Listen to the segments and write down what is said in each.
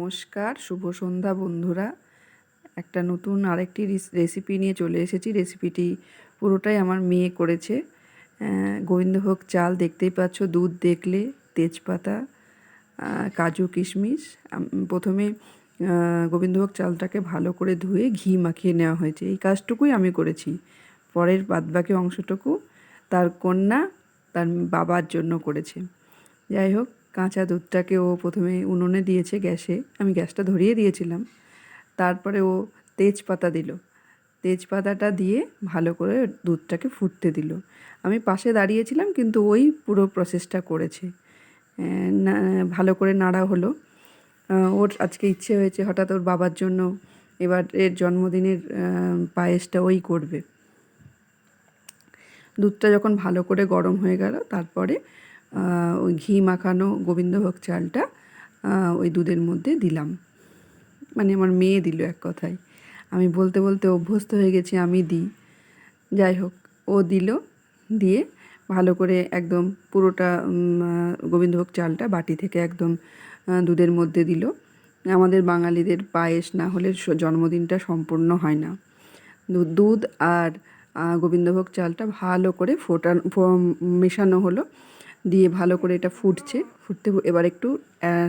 নমস্কার, শুভ সন্ধ্যা বন্ধুরা। একটা নতুন আরেকটি রিস- রেসিপি নিয়ে চলে এসেছি। রেসিপিটি পুরোটাই আমার মেয়ে করেছে। গোবিন্দভোগ চাল দেখতেই পাচ্ছ, দুধ দেখলে তেজপাতা কাজু কিশমিশ। প্রথমে গোবিন্দভোগ চালটাকে ভালো করে ধুয়ে ঘি মাখিয়ে নেওয়া হয়েছে। এই কাজটুকুই আমি করেছি। পরের বাদবাকি অংশটুকু তার কন্যা তার বাবার জন্য করেছে। যাই হোক কাঁচা দুধটাকে ও প্রথমে উনুনে দিয়েছে গ্যাসে। আমি গ্যাসটা ধরিয়ে দিয়েছিলাম। তারপরে ও তেজপাতা দিল। তেজপাতাটা দিয়ে ভালো করে দুধটাকে ফুটতে দিল। আমি পাশে দাঁড়িয়েছিলাম, কিন্তু ওই পুরো প্রসেসটা করেছে। ভালো করে নাড়া হলো। ওর আজকে ইচ্ছে হয়েছে, হঠাৎ ওর বাবার জন্য এবার এর জন্মদিনের পায়েসটা ওই করবে। দুধটা যখন ভালো করে গরম হয়ে গেল, তারপরে ওই ঘি মাখানো গোবিন্দভোগ চালটা ওই দুধের মধ্যে দিলাম। মানে আমার মেয়ে দিল এক কথায়। আমি বলতে বলতে অভ্যস্ত হয়ে গেছি, আমি দিই। যাই হোক, ও দিল, দিয়ে ভালো করে একদম পুরোটা গোবিন্দভোগ চালটা বাটি থেকে একদম দুধের মধ্যে দিল। আমাদের বাঙালিদের পায়েস না হলে জন্মদিনটা সম্পূর্ণ হয় না। দুধ আর গোবিন্দভোগ চালটা ভালো করে ফোটানো মেশানো হলো। দিয়ে ভালো করে এটা ফুটছে। ফুটতে এবার একটু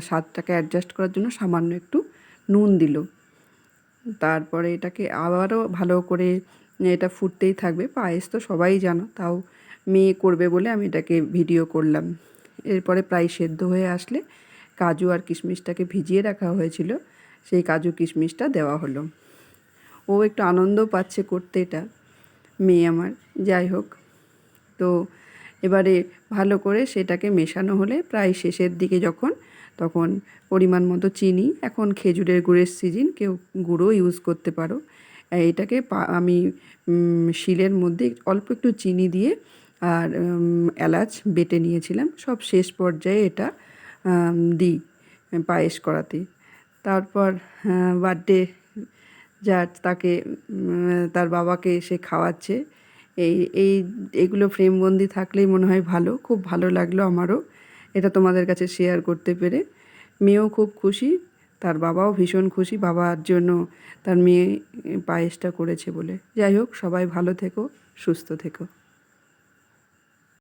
স্বাদটাকে অ্যাডজাস্ট করার জন্য সামান্য একটু নুন দিল। তারপরে এটাকে আবারও ভালো করে এটা ফুটতেই থাকবে। পায়েস তো সবাই জানো, তাও মেয়ে করবে বলে আমি এটাকে ভিডিও করলাম। এরপরে প্রায় সেদ্ধ হয়ে আসলে কাজু আর কিশমিশটাকে ভিজিয়ে রাখা হয়েছিল। সেই কাজু কিশমিশটা দেওয়া হলো। ও একটু আনন্দ পাচ্ছে করতে এটা, মেয়ে আমার। যাই হোক, তো এবারে ভালো করে সেটাকে মেশানো হলে প্রায় শেষের দিকে যখন, তখন পরিমাণ মতো চিনি, এখন খেজুরের গুড়ের সিজন কেউ গুঁড়ো ইউজ করতে পারো। এটাকে আমি শিলের মধ্যে অল্প একটু চিনি দিয়ে আর এলাচ বেটে নিয়েছিলাম। সব শেষ পর্যায়ে এটা দিই পায়েস করাতে। তারপর বার্থডে যার তাকে তার বাবাকে এসে খাওয়াচ্ছে। এই এই, এগুলো ফ্রেমবন্দি থাকলেই মনে হয় ভালো। খুব ভালো লাগল আমারও। এটা তোমাদের কাছে শেয়ার করতে পেরে। মেয়েও খুব খুশি। তার বাবাও ভীষণ খুশি। বাবার জন্য তার মেয়ে পায়েসটা করেছে বলে। যাই হোক, সবাই ভালো থেকো, সুস্থ থেকো।